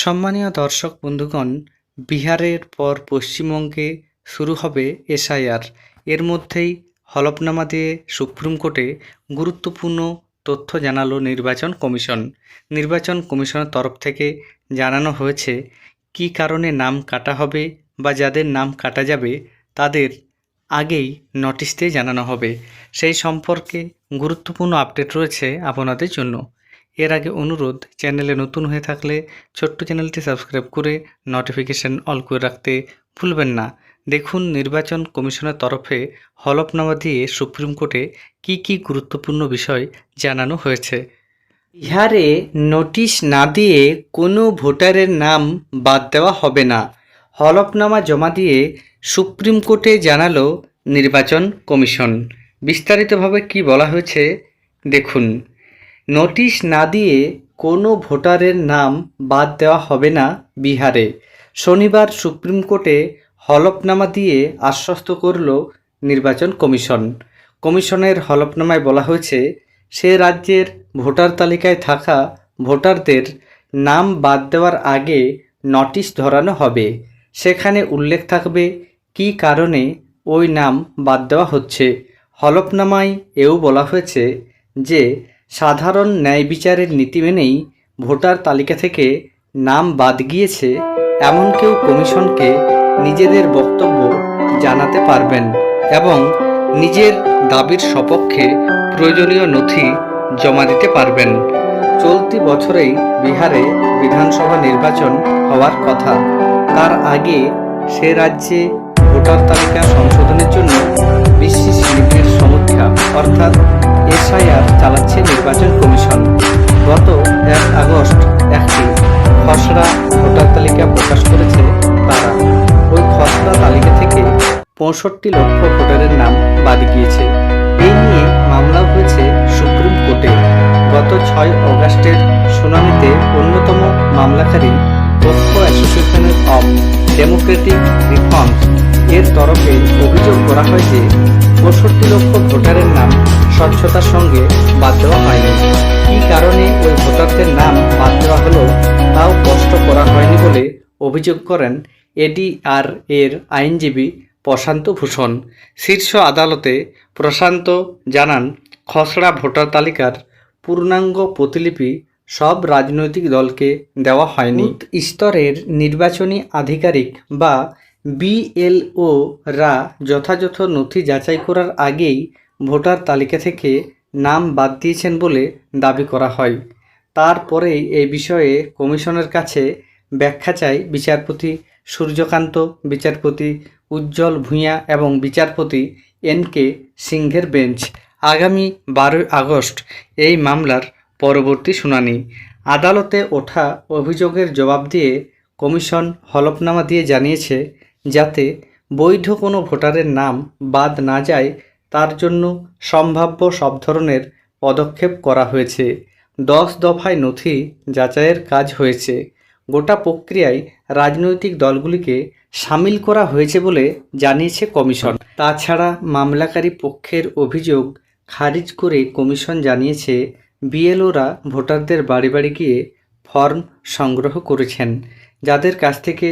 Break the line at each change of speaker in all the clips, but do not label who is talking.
সম্মানীয় দর্শক বন্ধুগণ, বিহারের পর পশ্চিমবঙ্গে শুরু হবে এসআইআর। এর মধ্যেই হলফনামা দিয়ে সুপ্রিম কোর্টে গুরুত্বপূর্ণ তথ্য জানালো নির্বাচন কমিশন। নির্বাচন কমিশনের তরফ থেকে জানানো হয়েছে, কী কারণে নাম কাটা হবে বা যাদের নাম কাটা যাবে, তাদের আগেই নোটিশ দিয়ে জানানো হবে। সেই সম্পর্কে গুরুত্বপূর্ণ আপডেট রয়েছে আপনাদের জন্য। এর আগে অনুরোধ, চ্যানেলে নতুন হয়ে থাকলে ছোট্ট চ্যানেলটি সাবস্ক্রাইব করে নোটিফিকেশান অল করে রাখতে ভুলবেন না। দেখুন নির্বাচন কমিশনের তরফে হলফনামা দিয়ে সুপ্রিম কোর্টে কি কি গুরুত্বপূর্ণ বিষয় জানানো হয়েছে। বিহারে নোটিশ না দিয়ে কোনো ভোটারের নাম বাদ দেওয়া হবে না। হলফনামা জমা দিয়ে সুপ্রিম কোর্টে জানালো নির্বাচন কমিশন। বিস্তারিতভাবে কি বলা হয়েছে, দেখুন। নোটিশ না দিয়ে কোনো ভোটারের নাম বাদ দেওয়া হবে না বিহারে। শনিবার সুপ্রিম কোর্টে হলফনামা দিয়ে আশ্বস্ত করল নির্বাচন কমিশন। কমিশনের হলফনামায় বলা হয়েছে, সে রাজ্যের ভোটার তালিকায় থাকা ভোটারদের নাম বাদ দেওয়ার আগে নোটিশ ধরানো হবে। সেখানে উল্লেখ থাকবে, কী কারণে ওই নাম বাদ দেওয়া হচ্ছে। হলফনামায় এও বলা হয়েছে যে সাধারণ ন্যায় বিচারের নীতি মেনেই ভোটার তালিকা থেকে নাম বাদ গিয়েছে এমন কেউ কমিশনকে নিজেদের বক্তব্য জানাতে পারবেন এবং নিজের দাবির সপক্ষে প্রয়োজনীয় নথি জমা দিতে পারবেন। চলতি বছরেই বিহারে বিধানসভা নির্বাচন হওয়ার কথা। তার আগে সে রাজ্যে ভোটার তালিকা সংশোধনের জন্য নীতির সমীক্ষা, অর্থাৎ এসআইআর চালাচ্ছে নির্বাচন কমিশন। গত এক আগস্ট একটি খসড়া ভোটার তালিকা প্রকাশ করেছে তারা। ওই খসড়া তালিকা থেকে পঁয়ষট্টি লক্ষ ভোটারের নাম বাদ গিয়েছে। এই নিয়ে মামলা হয়েছে সুপ্রিম কোর্টে। গত ছয় অগাস্টের শুনানিতে অন্যতম মামলাকারী পক্ষ অ্যাসোসিয়েশন অফ ডেমোক্রেটিক রিফর্মস এর তরফে অভিযোগ করা হয় যে পঁয়ষট্টি লক্ষ ভোটারের নাম স্বচ্ছতার সঙ্গে বাদ দেওয়া হয়নি। কী কারণে ওই ভোটারদের নাম বাদ দেওয়া হলো তাও স্পষ্ট করা হয়নি বলে অভিযোগ করেন এডিআর এর আইনজীবী প্রশান্ত ভূষণ। শীর্ষ আদালতে প্রশান্ত জানান, খসড়া ভোটার তালিকার পূর্ণাঙ্গ প্রতিলিপি সব রাজনৈতিক দলকে দেওয়া হয়নি। স্তরের নির্বাচনী আধিকারিক বা বিএলও রা যথাযথ নথি যাচাই করার আগেই ভোটার তালিকা থেকে নাম বাদ দিয়েছেন বলে দাবি করা হয়। তারপরেই এই বিষয়ে কমিশনের কাছে ব্যাখ্যা চায় বিচারপতি সূর্যকান্ত, বিচারপতি উজ্জ্বল ভূঁইয়া এবং বিচারপতি এন কে সিংহের বেঞ্চ। আগামী বারোই আগস্ট এই মামলার পরবর্তী শুনানি। আদালতে ওঠা অভিযোগের জবাব দিয়ে কমিশন হলফনামা দিয়ে জানিয়েছে, যাতে বৈধ কোনো ভোটারের নাম বাদ না যায়, তার জন্য সম্ভাব্য সব ধরনের পদক্ষেপ করা হয়েছে। দশ দফায় নথি যাচাইয়ের কাজ হয়েছে। গোটা প্রক্রিয়ায় রাজনৈতিক দলগুলিকে সামিল করা হয়েছে বলে জানিয়েছে কমিশন। তাছাড়া মামলাকারী পক্ষের অভিযোগ খারিজ করে কমিশন জানিয়েছে বিএলওরা ভোটারদের বাড়ি বাড়ি গিয়ে ফর্ম সংগ্রহ করেছেন। যাদের কাছ থেকে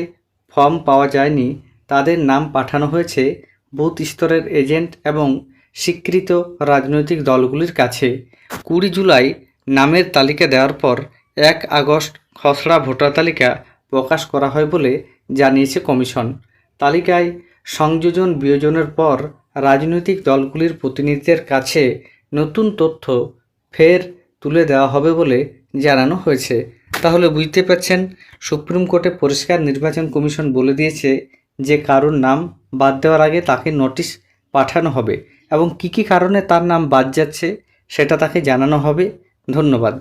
ফর্ম পাওয়া যায়নি, তাদের নাম পাঠানো হয়েছে বুথ স্তরের এজেন্ট এবং স্বীকৃত রাজনৈতিক দলগুলির কাছে। কুড়ি জুলাই নামের তালিকা দেওয়ার পর এক আগস্ট খসড়া ভোটার তালিকা প্রকাশ করা হয় বলে জানিয়েছে কমিশন। তালিকায় সংযোজন বিয়োজনের পর রাজনৈতিক দলগুলির প্রতিনিধিদের কাছে নতুন তথ্য ফের তুলে দেওয়া হবে বলে জানানো হয়েছে। তাহলে বুঝতে পারছেন, সুপ্রিম কোর্টে পরিষ্কার নির্বাচন কমিশন বলে দিয়েছে যে কারোর নাম বাদ দেওয়ার আগে তাকে নোটিশ পাঠানো হবে এবং কি কি কারণে তার নাম বাদ যাচ্ছে সেটা তাকে জানানো হবে। ধন্যবাদ।